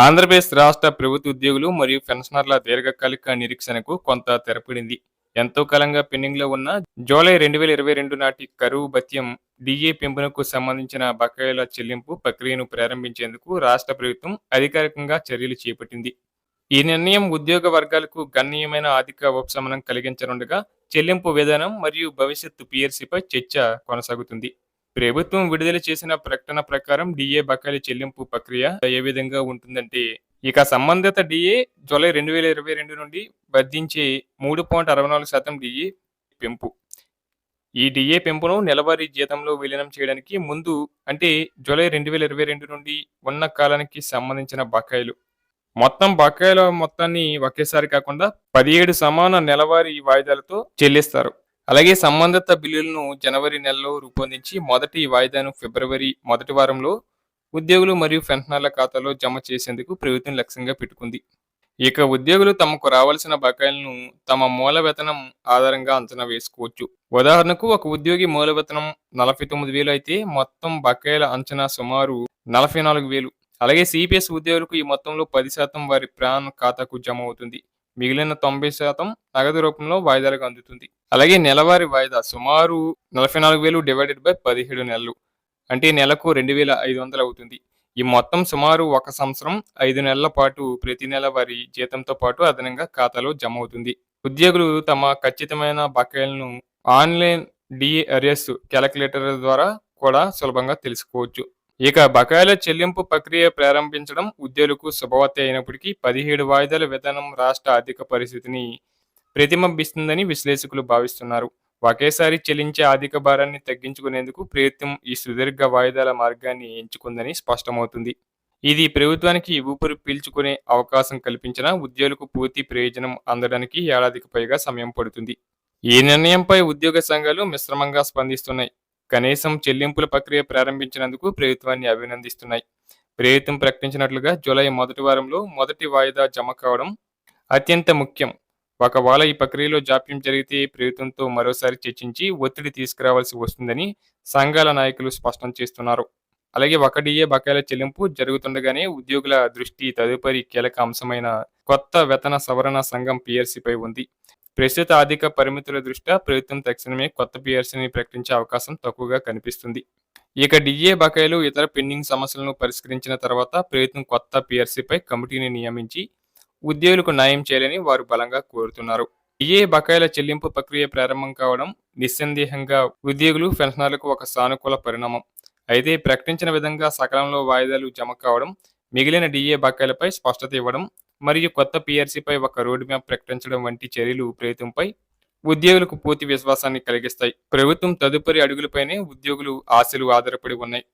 ఆంధ్రప్రదేశ్ రాష్ట్ర ప్రభుత్వ ఉద్యోగులు మరియు పెన్షనర్ల దీర్ఘకాలిక నిరీక్షణకు కొంత తెరపడింది. ఎంతో కాలంగా పెండింగ్లో ఉన్న జూలై రెండు వేల ఇరవై రెండు నాటి కరువు భత్యం డిఏ పెంపునకు సంబంధించిన బకాయిల చెల్లింపు ప్రక్రియను ప్రారంభించేందుకు రాష్ట్ర ప్రభుత్వం అధికారికంగా చర్యలు చేపట్టింది. ఈ నిర్ణయం ఉద్యోగ వర్గాలకు గణనీయమైన ఆర్థిక ఉపశమనం కలిగించనుండగా చెల్లింపు విధానం మరియు భవిష్యత్తు పిఎర్సీపై చర్చ కొనసాగుతుంది. ప్రభుత్వం విడుదల చేసిన ప్రకటన ప్రకారం డిఏ బకాయిల చెల్లింపు ప్రక్రియ ఏ విధంగా ఉంటుందంటే ఇక సంబంధిత డిఏ జూలై రెండు వేల ఇరవై రెండు నుండి వర్ధించే మూడు పాయింట్ అరవై నాలుగు శాతం డిఏ పెంపు. ఈ డిఏ పెంపును నెలవారీ జీతంలో విలీనం చేయడానికి ముందు అంటే జూలై రెండు వేల ఇరవై రెండు నుండి ఉన్న కాలానికి సంబంధించిన బకాయిలు. మొత్తం బకాయిల మొత్తాన్ని ఒకేసారి కాకుండా పదిహేడు సమాన నెలవారీ వాయిదాలతో చెల్లిస్తారు. అలాగే సంబంధిత బిల్లులను జనవరి నెలలో రూపొందించి మొదటి వాయిదాను ఫిబ్రవరి మొదటి వారంలో ఉద్యోగులు మరియు పెన్షనర్ల ఖాతాలో జమ చేసేందుకు ప్రభుత్వం లక్ష్యంగా పెట్టుకుంది. ఇక ఉద్యోగులు తమకు రావాల్సిన బకాయిలను తమ మూల వేతనం ఆధారంగా అంచనా వేసుకోవచ్చు. ఉదాహరణకు ఒక ఉద్యోగి మూల వేతనం నలభై తొమ్మిది వేలు అయితే మొత్తం బకాయిల అంచనా సుమారు నలభై నాలుగు వేలు. అలాగే సిపిఎస్ ఉద్యోగులకు ఈ మొత్తంలో పది శాతం వారి ప్రాన్ ఖాతాకు జమ అవుతుంది. మిగిలిన తొంభై శాతం నగదు రూపంలో వాయిదాలకు అందుతుంది. అలాగే నెలవారీ వాయిదా సుమారు నలభై నాలుగు వేలు డివైడెడ్ బై పదిహేడు నెలలు. అంటే నెలకు రెండు వేల ఐదు వందలు అవుతుంది. ఈ మొత్తం సుమారు ఒక సంవత్సరం ఐదు నెలల పాటు ప్రతి నెల వారి జీతంతో పాటు అదనంగా ఖాతాలో జమ అవుతుంది. ఉద్యోగులు తమ ఖచ్చితమైన బకాయిలను ఆన్లైన్ డిఆర్ఎస్ క్యాలిక్యులేటర్ ద్వారా కూడా సులభంగా తెలుసుకోవచ్చు. ఇక బకాయిల చెల్లింపు ప్రక్రియ ప్రారంభించడం ఉద్యోగులకు శుభవార్త అయినప్పటికీ పదిహేడు వాయిదాల విధానం రాష్ట్ర ఆర్థిక పరిస్థితిని ప్రతిబింబిస్తుందని విశ్లేషకులు భావిస్తున్నారు. ఒకేసారి చెల్లించే ఆర్థిక భారాన్ని తగ్గించుకునేందుకు ప్రయత్నం ఈ సుదీర్ఘ వాయిదాల మార్గాన్ని ఎంచుకుందని స్పష్టమవుతుంది. ఇది ప్రభుత్వానికి ఊపిరి పీల్చుకునే అవకాశం కల్పించిన ఉద్యోగులకు పూర్తి ప్రయోజనం అందడానికి ఏడాదికి పైగా సమయం పడుతుంది. ఈ నిర్ణయంపై ఉద్యోగ సంఘాలు మిశ్రమంగా స్పందిస్తున్నాయి. కనీసం చెల్లింపుల ప్రక్రియ ప్రారంభించినందుకు ప్రభుత్వాన్ని అభినందిస్తున్నాయి. ప్రభుత్వం ప్రకటించినట్లుగా జూలై మొదటి వారంలో మొదటి వాయిదా జమ కావడం అత్యంత ముఖ్యం. ఒకవేళ ఈ ప్రక్రియలో జాప్యం జరిగితే ప్రభుత్వంతో మరోసారి చర్చించి ఒత్తిడి తీసుకురావాల్సి వస్తుందని సంఘాల నాయకులు స్పష్టం చేస్తున్నారు. అలాగే ఒక డిఏ బకాయిల చెల్లింపు జరుగుతుండగానే ఉద్యోగుల దృష్టి తదుపరి కీలక అంశమైన కొత్త వేతన సవరణ సంఘం పిఆర్సీపై ఉంది. ప్రస్తుత ఆర్థిక పరిమితుల దృష్ట్యా ప్రభుత్వం తక్షణమే కొత్త పిఆర్సీని ప్రకటించే అవకాశం తక్కువగా కనిపిస్తుంది. ఇక డిఏ బకాయిలు ఇతర పెండింగ్ సమస్యలను పరిష్కరించిన తర్వాత ప్రభుత్వం కొత్త పిఆర్సీపై కమిటీని నియమించి ఉద్యోగులకు న్యాయం చేయాలని వారు బలంగా కోరుతున్నారు. డిఏ బకాయిల చెల్లింపు ప్రక్రియ ప్రారంభం కావడం నిస్సందేహంగా ఉద్యోగులు పెన్షనర్లకు ఒక సానుకూల పరిణామం. అయితే ప్రకటించిన విధంగా సకాలంలో వాయిదాలు జమ కావడం మిగిలిన డిఏ బకాయిలపై స్పష్టత ఇవ్వడం మరియు కొత్త పిఆర్సీపై ఒక రోడ్ మ్యాప్ ప్రకటించడం వంటి చర్యలు ప్రభుత్వంపై ఉద్యోగులకు పూర్తి విశ్వాసాన్ని కలిగిస్తాయి. ప్రభుత్వం తదుపరి అడుగులపైనే ఉద్యోగులు ఆశలు ఆధారపడి ఉన్నాయి.